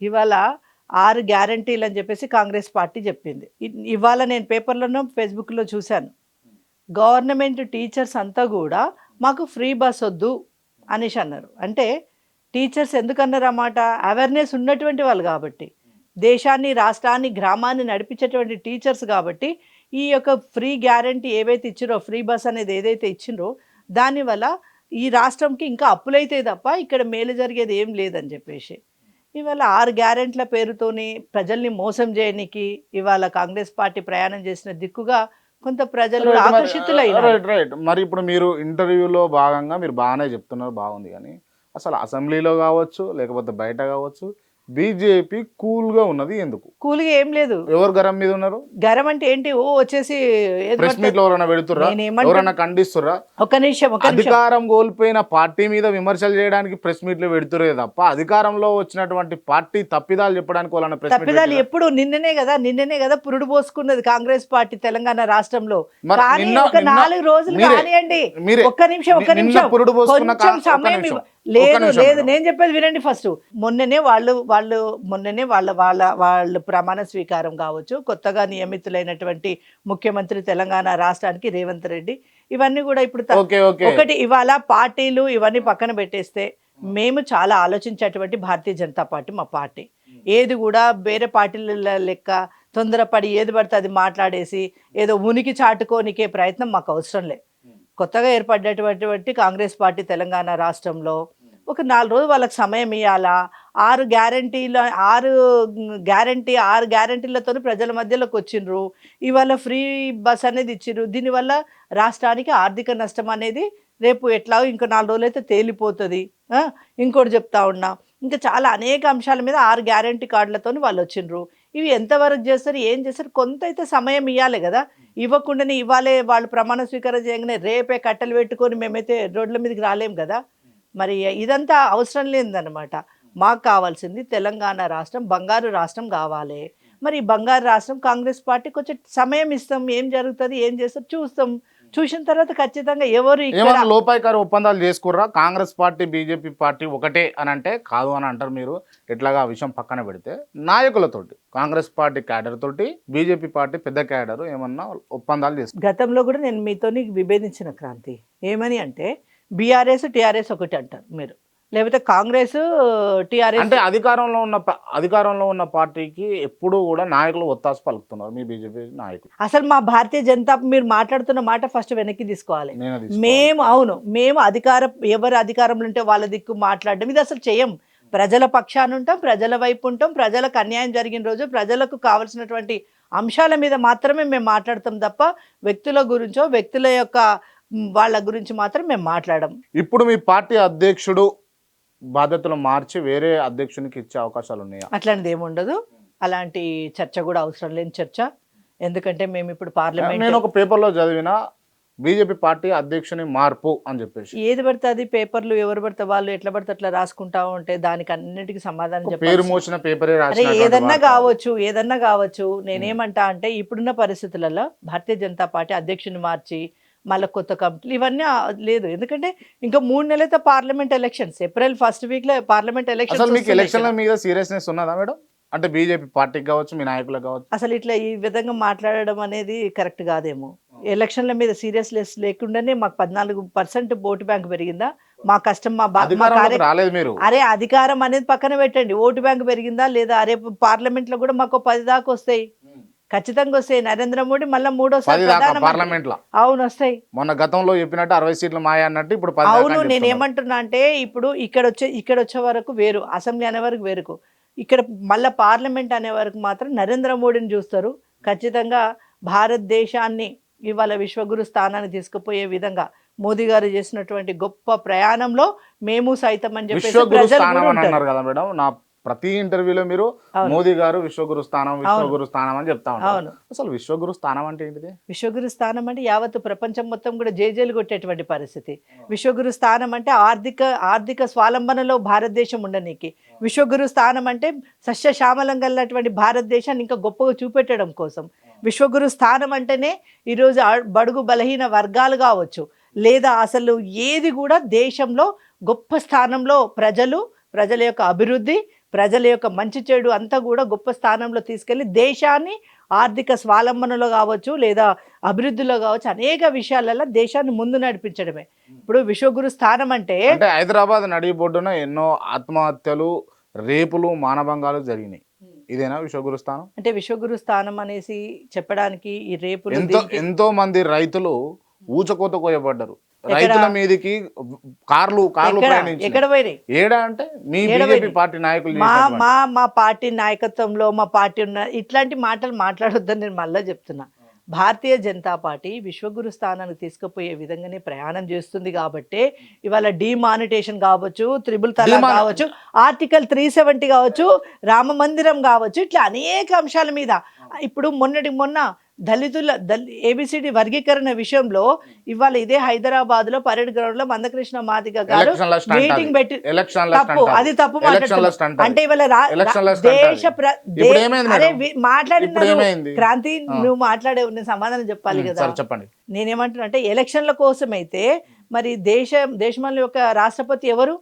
ఇవాళ ఆరు గ్యారంటీలు అని చెప్పేసి కాంగ్రెస్ పార్టీ చెప్పింది. ఇవాళ నేను పేపర్లోనూ ఫేస్బుక్లో చూశాను. గవర్నమెంట్ టీచర్స్ అంతా కూడా మాకు ఫ్రీ బస్ వద్దు అనేసి అన్నారు. అంటే టీచర్స్ ఎందుకన్నారు అన్నమాట అవేర్నెస్ ఉన్నటువంటి వాళ్ళు కాబట్టి. దేశాన్ని రాష్ట్రాన్ని గ్రామాన్ని నడిపించేటువంటి టీచర్స్ కాబట్టి ఈ యొక్క ఫ్రీ గ్యారంటీ ఏవైతే ఇచ్చిరో ఫ్రీ బస్ అనేది ఏదైతే ఇచ్చిండ్రో దానివల్ల ఈ రాష్ట్రంకి ఇంకా అప్పులైతే తప్ప ఇక్కడ మేలు జరిగేది ఏం లేదని చెప్పేసి. ఇవాళ ఆరు గ్యారెంట్ల పేరుతోని ప్రజల్ని మోసం చేయడానికి ఇవాళ కాంగ్రెస్ పార్టీ ప్రయాణం చేసిన దిక్కుగా కొంత ప్రజలు రైట్ మరి ఇప్పుడు మీరు ఇంటర్వ్యూలో భాగంగా మీరు బాగానే చెప్తున్నారు బాగుంది. కానీ అసలు అసెంబ్లీలో కావచ్చు లేకపోతే బయట కావచ్చు బీజేపీ కూల్గా ఉన్నది ఎందుకు? కూలిగా ఏం లేదు. ఎవరు గరం మీద ఉన్నారు? గరం అంటే ఏంటి? ఓ వచ్చేసి ప్రెస్ మీట్లో ఎవరైనా నేనేమంటున్నా- ఎవరైనా ఖండిస్తుర్రా? ఒక్క నిమిషం అధికారం కోల్పోయిన పార్టీ మీద విమర్శలు చేయడానికి ప్రెస్ మీట్లు పెడుతురే తప్ప అధికారంలో వచ్చినటువంటి పార్టీ తప్పిదాలు చెప్పడానికి వాళ్ళని ప్రెస్ మీట్ తప్పిదాలు? ఎప్పుడు నిన్ననే కదా నిన్ననే కదా పురుడు పోసుకున్నది కాంగ్రెస్ పార్టీ తెలంగాణ రాష్ట్రంలో. కానీ ఒక నాలుగు రోజులు కానివ్వండి ఒక్క నిమిషం ఒక్క నిమిషం. పురుడు పోసుకున్న సమయం లేదు లేదు. నేను చెప్పేది వినండి ఫస్ట్. మొన్ననే వాళ్ళు వాళ్ళు మొన్ననే వాళ్ళ వాళ్ళ వాళ్ళ ప్రమాణ స్వీకారం కావచ్చు కొత్తగా నియమితులైనటువంటి ముఖ్యమంత్రి తెలంగాణ రాష్ట్రానికి రేవంత్ రెడ్డి ఇవన్నీ కూడా ఇప్పుడు ఒకటి ఇవాళ పార్టీలు ఇవన్నీ పక్కన పెట్టేస్తే మేము చాలా ఆలోచించేటువంటి భారతీయ జనతా పార్టీ మా పార్టీ. ఏది కూడా వేరే పార్టీల లెక్క తొందరపడి ఏది పడితే అది మాట్లాడేసి ఏదో ఉనికి చాటుకోనికే ప్రయత్నం మాకు అవసరం లే కొత్తగా ఏర్పడినటువంటి కాంగ్రెస్ పార్టీ తెలంగాణ రాష్ట్రంలో ఒక నాలుగు రోజులు వాళ్ళకి సమయం ఇవ్వాలా ఆరు గ్యారంటీల ఆరు గ్యారంటీ ఆరు గ్యారంటీలతో ప్రజల మధ్యలోకి వచ్చిండ్రు. ఇవాళ ఫ్రీ బస్ అనేది ఇచ్చిండ్రు దీనివల్ల రాష్ట్రానికి ఆర్థిక నష్టం అనేది రేపు ఎట్లా ఇంకో నాలుగు రోజులు అయితే తేలిపోతుంది. ఇంకోటి చెప్తా ఉన్నా. ఇంకా చాలా అనేక అంశాల మీద ఆరు గ్యారంటీ కార్డులతో వాళ్ళు వచ్చిండ్రు. ఇవి ఎంతవరకు చేస్తారు ఏం చేస్తారు కొంత అయితే సమయం ఇవ్వాలి కదా. ఇవ్వకుండానే ఇవ్వాలే వాళ్ళు ప్రమాణ స్వీకారం చేయగానే రేపే కట్టెలు పెట్టుకొని మేమైతే రోడ్ల మీదకి రాలేం కదా. మరి ఇదంతా అవసరం లేదన్నమాట. మాకు కావాల్సింది తెలంగాణ రాష్ట్రం బంగారు రాష్ట్రం కావాలి. మరి బంగారు రాష్ట్రం కాంగ్రెస్ పార్టీ కొంచెం సమయం ఇస్తాం ఏం జరుగుతుంది ఏం చేస్తారు చూస్తాం. చూసిన తర్వాత ఖచ్చితంగా ఎవరు లోపాయికారి ఒప్పందాలు చేసుకుర్రా? కాంగ్రెస్ పార్టీ బీజేపీ పార్టీ ఒకటే అని అంటే కాదు అని అంటారు మీరు. ఎట్లాగా ఆ విషయం పక్కన పెడితే నాయకులతోటి కాంగ్రెస్ పార్టీ క్యాడర్ తోటి బీజేపీ పార్టీ పెద్ద క్యాడర్ ఏమన్నా ఒప్పందాలు చేసుకున్నారు? గతంలో కూడా నేను మీతోని విభేదించిన క్రాంతి. ఏమని అంటే బీఆర్ఎస్ టీఆర్ఎస్ ఒకటి అంటారు మీరు. లేకపోతే కాంగ్రెస్ టీఆర్ఎస్ అంటే అధికారంలో ఉన్న అధికారంలో ఉన్న పార్టీకి ఎప్పుడూ కూడా నాయకులు ఒత్తాసు పలుకుతున్నారు. మీ బీజేపీ నాయకులు. అసలు మా భారతీయ జనతా మీరు మాట్లాడుతున్న మాట ఫస్ట్ వెనక్కి తీసుకోవాలి. మేము అవును మేము అధికార ఎవరు అధికారంలో ఉంటే వాళ్ళ దిక్కు మాట్లాడడం ఇది అసలు చేయం. ప్రజల పక్షాన ఉంటాం ప్రజల వైపు ఉంటాం ప్రజలకు అన్యాయం జరిగిన రోజు ప్రజలకు కావలసినటువంటి అంశాల మీద మాత్రమే మేము మాట్లాడతాం తప్ప వ్యక్తుల గురించో వ్యక్తుల యొక్క వాళ్ళ గురించి మాత్రం మేము మాట్లాడం ఇప్పుడు మీ పార్టీ అధ్యక్షుడు బాధ్యతలు మార్చి వేరే అధ్యక్షునికి ఇచ్చే అవకాశాలు ఉన్నాయా? అట్లాంటిది ఏముండదు అలాంటి చర్చ కూడా అవసరం లేని చర్చ. ఎందుకంటే మేము ఇప్పుడు నేను పార్లమెంట్ ఒక పేపర్లో చదివిన బీజేపీ పార్టీ అధ్యక్షుని మార్పు అని చెప్పేసి. ఏది పడితే అది పేపర్లు ఎవరు పడితే వాళ్ళు ఎట్లా పడితే అట్లా రాసుకుంటా ఉంటే దానికి అన్నిటికీ సమాధానం పేరు మోసిన పేపరే అరే ఏదన్నా. కావచ్చు ఏదన్నా కావచ్చు నేనేమంటా అంటే ఇప్పుడున్న పరిస్థితులలో భారతీయ జనతా పార్టీ అధ్యక్షుని మార్చి మళ్ళీ కొత్త కమిటీలు ఇవన్నీ లేదు. ఎందుకంటే ఇంకా మూడు నెలలైతే పార్లమెంట్ ఎలక్షన్స్. ఏప్రిల్ ఫస్ట్ వీక్లో పార్లమెంట్ అసలు మీకు ఎలక్షన్ల ఎలక్షన్స్ మీద సీరియస్నెస్ ఉన్నదా మేడం? అంటే బీజేపీ పార్టీకి కావచ్చు మీ నాయకులకు కావచ్చు. అసలు ఇట్లా ఈ విధంగా మాట్లాడడం అనేది కరెక్ట్ కాదేమో. ఎలక్షన్ల మీద సీరియస్నెస్ లేకుండానే మాకు పద్నాలుగు పర్సెంట్ ఓటు బ్యాంక్ పెరిగిందా? మా కష్టం మా బా- మా అధికారంలోకి కార్య- రాలేదు మీరు. అరే అధికారం అనేది పక్కన పెట్టండి. ఓటు బ్యాంక్ పెరిగిందా లేదా? రేపు పార్లమెంట్లో కూడా మాకు పది దాకా వస్తాయి. ఖచ్చితంగా వస్తాయి. నరేంద్ర మోడీ మళ్ళీ మూడోసారి పార్లమెంట్లో అవును వస్తాయి. మొన్న గతంలో చెప్పినట్టు అరవై సీట్లు మాయ అన్నట్టు ఇప్పుడు అవును నేను. ఏమంటున్నా అంటే ఇప్పుడు ఇక్కడ వచ్చే ఇక్కడ వచ్చే వరకు వేరు అసెంబ్లీ అనే వరకు వేరుకు. ఇక్కడ మళ్ళీ పార్లమెంట్ అనే వరకు మాత్రం నరేంద్ర మోడీని చూస్తారు. ఖచ్చితంగా భారతదేశాన్ని ఇవాళ విశ్వగురు స్థానాన్ని తీసుకుపోయే విధంగా మోదీ గారు చేసినటువంటి గొప్ప ప్రయాణంలో మేము సైతం అని చెప్పేసి ప్రతి ఇంటర్వ్యూలో మీరు. మోదీ గారు విశ్వగురు స్థానం విశ్వగురు స్థానం అని చెప్తా ఉంటారు. అసలు విశ్వగురు స్థానం అంటే ఏంటిది? విశ్వగురు స్థానం అంటే యావత్తు ప్రపంచం మొత్తం కూడా జేజేలు కొట్టేటువంటి పరిస్థితి. విశ్వగురు స్థానం అంటే ఆర్థిక ఆర్థిక స్వాలంబనలో భారతదేశం ఉండనీకి. విశ్వగురు స్థానం అంటే సస్యశ్యామలం కలిగినటువంటి భారతదేశాన్ని ఇంకా గొప్పగా చూపెట్టడం కోసం. విశ్వగురు స్థానం అంటేనే ఈరోజు బడుగు బలహీన వర్గాలు కావచ్చు లేదా అసలు ఏది కూడా దేశంలో గొప్ప స్థానంలో ప్రజలు ప్రజల యొక్క అభివృద్ధి ప్రజల యొక్క మంచి చెడు అంతా కూడా గొప్ప స్థానంలో తీసుకెళ్ళి దేశాన్ని ఆర్థిక స్వాలంబనలో కావచ్చు లేదా అభివృద్ధిలో కావచ్చు అనేక విషయాలలో దేశాన్ని ముందు నడిపించడమే. ఇప్పుడు విశ్వగురు స్థానం అంటే అంటే హైదరాబాద్ నడిబొడ్డున ఎన్నో ఆత్మహత్యలు రేపులు మానభంగాలు జరిగినాయి. ఇదేనా విశ్వగురు స్థానం? అంటే విశ్వగురు స్థానం అనేసి చెప్పడానికి ఈ రేపులు ఎంతో ఎంతో మంది రైతులు ఊచకోత కోయబడ్డారు? రైతుల మీదకి కార్లు కార్లు ఎక్కడ? పోయినాయి? ఏడా అంటే మీ ఏడ బీజేపీ పోయినాయి? పార్టీ నాయకులు మా మా మా పార్టీ నాయకత్వంలో మా పార్టీ ఉన్న ఇట్లాంటి మాటలు మాట్లాడొద్దని నేను మళ్ళీ చెప్తున్నా. భారతీయ జనతా పార్టీ విశ్వగురు స్థానానికి తీసుకుపోయే విధంగానే ప్రయాణం చేస్తుంది కాబట్టి ఇవాళ డిమానిటేషన్ కావచ్చు త్రిబుల్ Demonet- కావచ్చు ఆర్టికల్ త్రీ సెవెంటీ కావచ్చు రామ మందిరం కావచ్చు ఇట్లా అనేక అంశాల మీద. ఇప్పుడు మొన్నటి మొన్న దళితుల దళ ఏబిసిడి వర్గీకరణ విషయంలో ఇవాళ ఇదే హైదరాబాద్లో పరేడ్ గ్రౌండ్లో మందకృష్ణ మాదిగ గారు మీటింగ్. పెట్టి తప్పు అది తప్పు. అంటే ఇవాళ దేశ అది. ప్ర- ఇప్పుడు దే- ఏమైంది అరే మేడం? వి- మాట్లాడిన ఇప్పుడు నువ్వు- ఏమైంది? క్రాంతి. నువ్వు మాట్లాడే నేను సమాధానం చెప్పాలి కదా చెప్పండి నేనేమంటున్నా అంటే ఎలక్షన్ల కోసం అయితే మరి దేశ దేశంలో యొక్క రాష్ట్రపతి ఎవరు